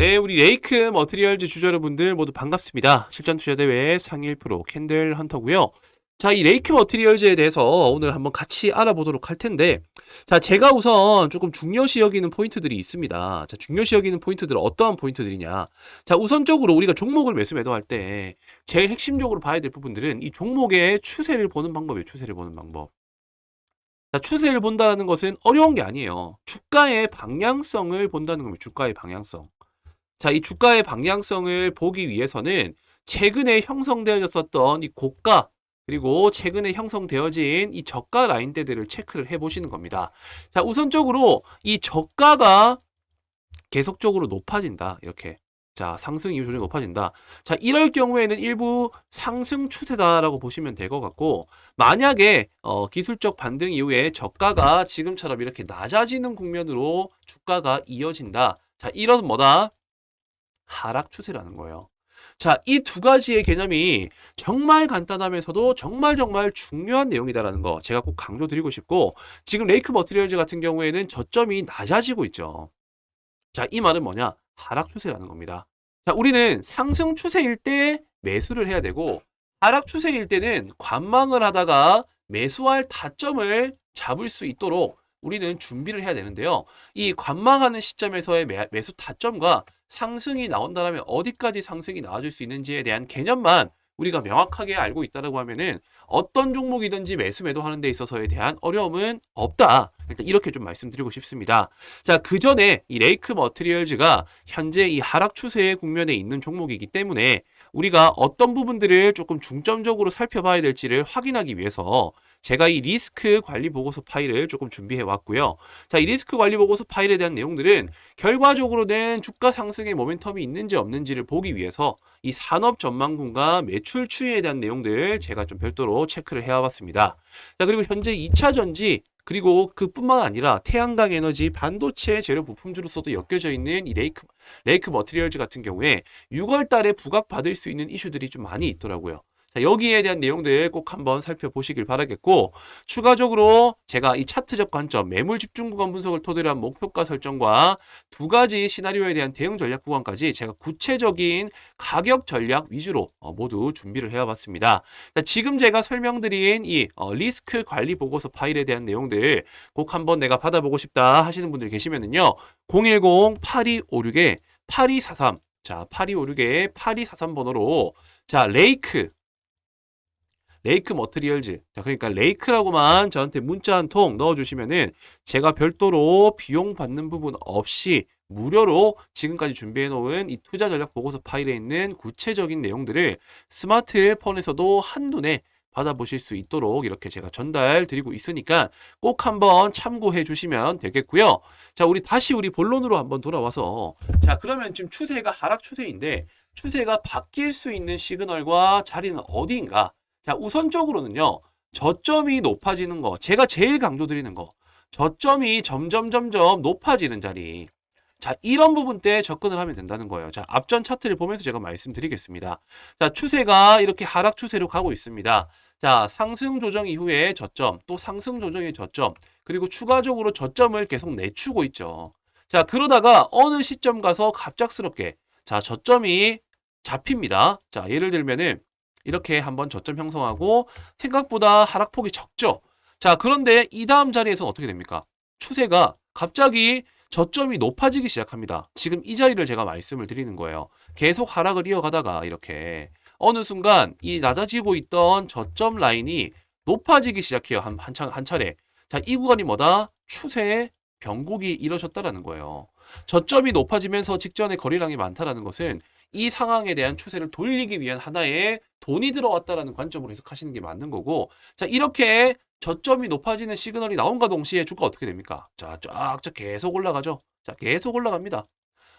네, 우리 레이크 머티리얼즈 주주 여러분들 모두 반갑습니다. 실전 투자 대회 상일 프로 캔들 헌터고요. 자, 이 레이크 머티리얼즈에 대해서 오늘 한번 같이 알아보도록 할 텐데, 자, 제가 우선 조금 중요시 여기는 포인트들이 있습니다. 자, 중요시 여기는 포인트들은 어떠한 포인트들이냐? 자, 우선적으로 우리가 종목을 매수 매도할 때 제일 핵심적으로 봐야 될 부분들은 이 종목의 추세를 보는 방법이에요. 추세를 보는 방법. 자, 추세를 본다는 것은 어려운 게 아니에요. 주가의 방향성을 본다는 겁니다. 주가의 방향성. 자, 이 주가의 방향성을 보기 위해서는 최근에 형성되어졌었던 이 고가 그리고 최근에 형성되어진 이 저가 라인대들을 체크를 해 보시는 겁니다. 자, 우선적으로 이 저가가 계속적으로 높아진다. 이렇게. 자, 상승 이후 조정이 높아진다. 자, 이럴 경우에는 일부 상승 추세다라고 보시면 될 것 같고, 만약에 어, 기술적 반등 이후에 저가가 지금처럼 이렇게 낮아지는 국면으로 주가가 이어진다. 자, 이런 뭐다? 하락 추세라는 거예요. 자, 이 두 가지의 개념이 정말 간단하면서도 정말 정말 중요한 내용이다라는 거 제가 꼭 강조드리고 싶고 지금 레이크 머티리얼즈 같은 경우에는 저점이 낮아지고 있죠. 자, 이 말은 뭐냐? 하락 추세라는 겁니다. 자, 우리는 상승 추세일 때 매수를 해야 되고 하락 추세일 때는 관망을 하다가 매수할 타점을 잡을 수 있도록 우리는 준비를 해야 되는데요. 이 관망하는 시점에서의 매, 매수 타점과 상승이 나온다면 어디까지 상승이 나와줄 수 있는지에 대한 개념만 우리가 명확하게 알고 있다라고 하면은 어떤 종목이든지 매수 매도하는 데 있어서에 대한 어려움은 없다. 일단 이렇게 좀 말씀드리고 싶습니다. 자, 그 전에 이 레이크 머티리얼즈가 현재 이 하락 추세의 국면에 있는 종목이기 때문에 우리가 어떤 부분들을 조금 중점적으로 살펴봐야 될지를 확인하기 위해서 제가 이 리스크 관리 보고서 파일을 조금 준비해 왔고요. 자, 이 리스크 관리 보고서 파일에 대한 내용들은 결과적으로는 주가 상승의 모멘텀이 있는지 없는지를 보기 위해서 이 산업 전망군과 매출 추이에 대한 내용들 제가 좀 별도로 체크를 해 와봤습니다. 자, 그리고 현재 2차 전지 그리고 그뿐만 아니라 태양광 에너지 반도체 재료 부품주로서도 엮여져 있는 이 레이크 레이크 머티리얼즈 같은 경우에 6월 달에 부각받을 수 있는 이슈들이 좀 많이 있더라고요. 자, 여기에 대한 내용들 꼭 한번 살펴보시길 바라겠고 추가적으로 제가 이 차트적 관점 매물 집중 구간 분석을 토대로 한 목표가 설정과 두 가지 시나리오에 대한 대응 전략 구간까지 제가 구체적인 가격 전략 위주로 어, 모두 준비를 해와봤습니다. 자, 지금 제가 설명드린 이 어, 리스크 관리 보고서 파일에 대한 내용들 꼭 한번 내가 받아보고 싶다 하시는 분들 계시면은요 010-8256에 8243 자, 8256에 8243 번호로 자, 레이크 레이크 머트리얼즈. 자, 그러니까 레이크라고만 저한테 문자 한 통 넣어주시면은 제가 별도로 비용 받는 부분 없이 무료로 지금까지 준비해 놓은 이 투자 전략 보고서 파일에 있는 구체적인 내용들을 스마트폰에서도 한눈에 받아보실 수 있도록 이렇게 제가 전달 드리고 있으니까 꼭 한번 참고해 주시면 되겠고요. 자, 우리 다시 우리 본론으로 한번 돌아와서 자, 그러면 지금 추세가 하락 추세인데 추세가 바뀔 수 있는 시그널과 자리는 어디인가? 자, 우선적으로는요. 저점이 높아지는 거. 제가 제일 강조드리는 거. 저점이 점점 점점 높아지는 자리. 자, 이런 부분 때 접근을 하면 된다는 거예요. 자, 앞전 차트를 보면서 제가 말씀드리겠습니다. 자, 추세가 이렇게 하락 추세로 가고 있습니다. 자, 상승 조정 이후에 저점, 또 상승 조정의 저점, 그리고 추가적으로 저점을 계속 내추고 있죠. 자, 그러다가 어느 시점 가서 갑작스럽게 자, 저점이 잡힙니다. 자, 예를 들면은 이렇게 한번 저점 형성하고 생각보다 하락폭이 적죠. 자, 그런데 이 다음 자리에서 어떻게 됩니까? 추세가 갑자기 저점이 높아지기 시작합니다. 지금 이 자리를 제가 말씀을 드리는 거예요. 계속 하락을 이어가다가 이렇게 어느 순간 이 낮아지고 있던 저점 라인이 높아지기 시작해요. 한, 한, 차, 한 차례. 자, 이 구간이 뭐다? 추세의 변곡이 이뤄졌다라는 거예요. 저점이 높아지면서 직전에 거리량이 많다라는 것은 이 상황에 대한 추세를 돌리기 위한 하나의 돈이 들어왔다라는 관점으로 해석하시는 게 맞는 거고 자 이렇게 저점이 높아지는 시그널이 나온과 동시에 주가 어떻게 됩니까? 자 쫙쫙 계속 올라가죠. 자 계속 올라갑니다.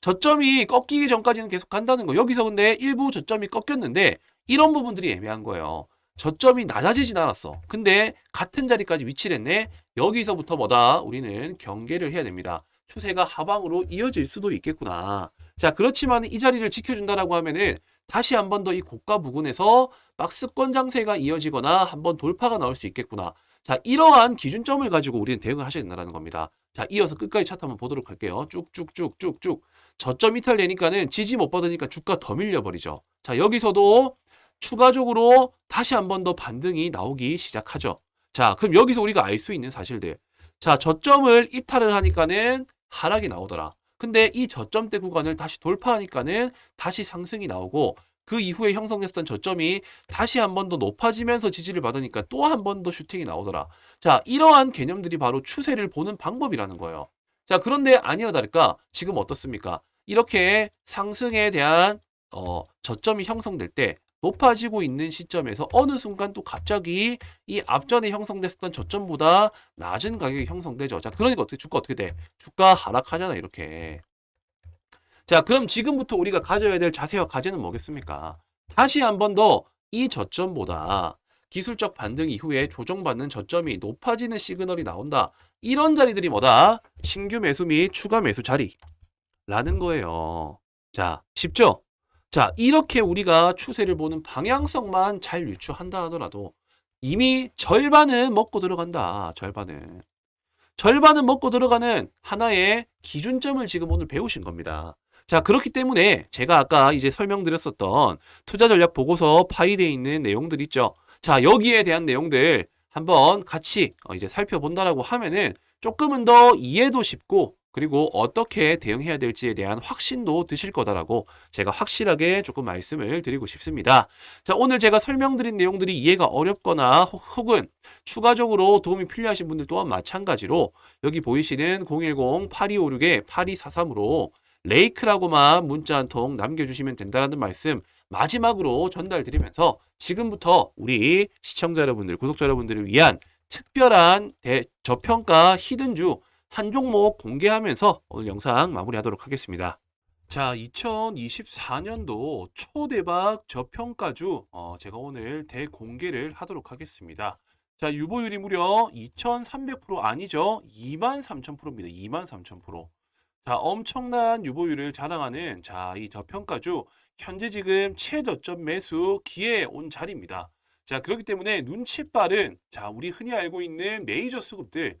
저점이 꺾이기 전까지는 계속 간다는 거. 여기서 근데 일부 저점이 꺾였는데 이런 부분들이 애매한 거예요. 저점이 낮아지진 않았어. 근데 같은 자리까지 위치를 했네. 여기서부터 뭐다? 우리는 경계를 해야 됩니다. 추세가 하방으로 이어질 수도 있겠구나. 자, 그렇지만 이 자리를 지켜준다라고 하면은 다시 한 번 더 이 고가 부근에서 박스권 장세가 이어지거나 한 번 돌파가 나올 수 있겠구나. 자, 이러한 기준점을 가지고 우리는 대응을 하셔야 된다는 겁니다. 자, 이어서 끝까지 차트 한번 보도록 할게요. 쭉쭉쭉쭉쭉. 저점 이탈 되니까는 지지 못 받으니까 주가 더 밀려버리죠. 자, 여기서도 추가적으로 다시 한 번 더 반등이 나오기 시작하죠. 자, 그럼 여기서 우리가 알 수 있는 사실들. 자, 저점을 이탈을 하니까는 하락이 나오더라. 근데 이 저점대 구간을 다시 돌파하니까는 다시 상승이 나오고 그 이후에 형성됐던 저점이 다시 한 번 더 높아지면서 지지를 받으니까 또 한 번 더 슈팅이 나오더라. 자, 이러한 개념들이 바로 추세를 보는 방법이라는 거예요. 자, 그런데 아니라 다를까? 지금 어떻습니까? 이렇게 상승에 대한 어, 저점이 형성될 때 높아지고 있는 시점에서 어느 순간 또 갑자기 이 앞전에 형성됐었던 저점보다 낮은 가격이 형성되죠. 자, 그러니까 어떻게 주가 어떻게 돼? 주가 하락하잖아, 이렇게. 자, 그럼 지금부터 우리가 가져야 될 자세와 과제는 뭐겠습니까? 다시 한 번 더 이 저점보다 기술적 반등 이후에 조정받는 저점이 높아지는 시그널이 나온다. 이런 자리들이 뭐다? 신규 매수 및 추가 매수 자리라는 거예요. 자, 쉽죠? 자, 이렇게 우리가 추세를 보는 방향성만 잘 유추한다 하더라도 이미 절반은 먹고 들어간다. 절반은. 절반은 먹고 들어가는 하나의 기준점을 지금 오늘 배우신 겁니다. 자, 그렇기 때문에 제가 아까 이제 설명드렸었던 투자 전략 보고서 파일에 있는 내용들 있죠. 자, 여기에 대한 내용들 한번 같이 어, 이제 살펴본다라고 하면은 조금은 더 이해도 쉽고 그리고 어떻게 대응해야 될지에 대한 확신도 드실 거다라고 제가 확실하게 조금 말씀을 드리고 싶습니다. 자, 오늘 제가 설명드린 내용들이 이해가 어렵거나 혹- 혹은 추가적으로 도움이 필요하신 분들 또한 마찬가지로 여기 보이시는 010-8256-8243으로 레이크라고만 문자 한 통 남겨주시면 된다는 말씀 마지막으로 전달드리면서 지금부터 우리 시청자 여러분들, 구독자 여러분들을 위한 특별한 대, 저평가 히든주 한 종목 공개하면서 오늘 영상 마무리하도록 하겠습니다. 자, 2024년도 초대박 저평가주 어, 제가 오늘 대공개를 하도록 하겠습니다. 자, 유보율이 무려 2,300% 아니죠? 23,000%입니다. 23,000%. 자, 엄청난 유보율을 자랑하는 자, 이 저평가주 현재 지금 최저점 매수 기회에 온 자리입니다. 자, 그렇기 때문에 눈치 빠른 자, 우리 흔히 알고 있는 메이저 수급들